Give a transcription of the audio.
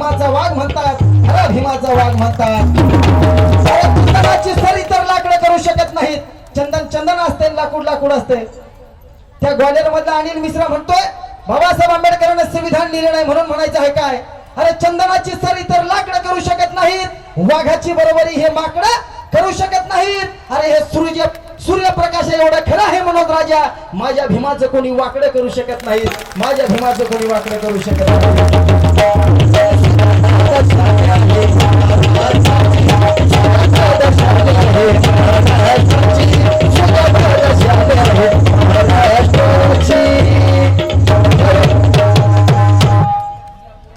भीमाचा वाघ म्हणतात खरा भीमाचा वाघ म्हणतात. लाकडं करू शकत नाहीत. चंदन चंदन असते लाकूड लाकूड असते. त्या ग्वालियर मधला अनिल मिश्रा म्हणतोय बाबासाहेब आंबेडकरांना संविधान लिहिलं नाही म्हणून म्हणायचं आहे काय? अरे चंदनाची लाकडं करू शकत नाहीत. वाघाची बरोबरी हे माकडं करू शकत नाहीत. अरे हे सूर्य सूर्यप्रकाश एवढा खरा आहे म्हणून राजा. माझ्या भीमाचं कोणी वाकडं करू शकत नाहीत. माझ्या भीमाचं कोणी वाकडं करू शकत नाही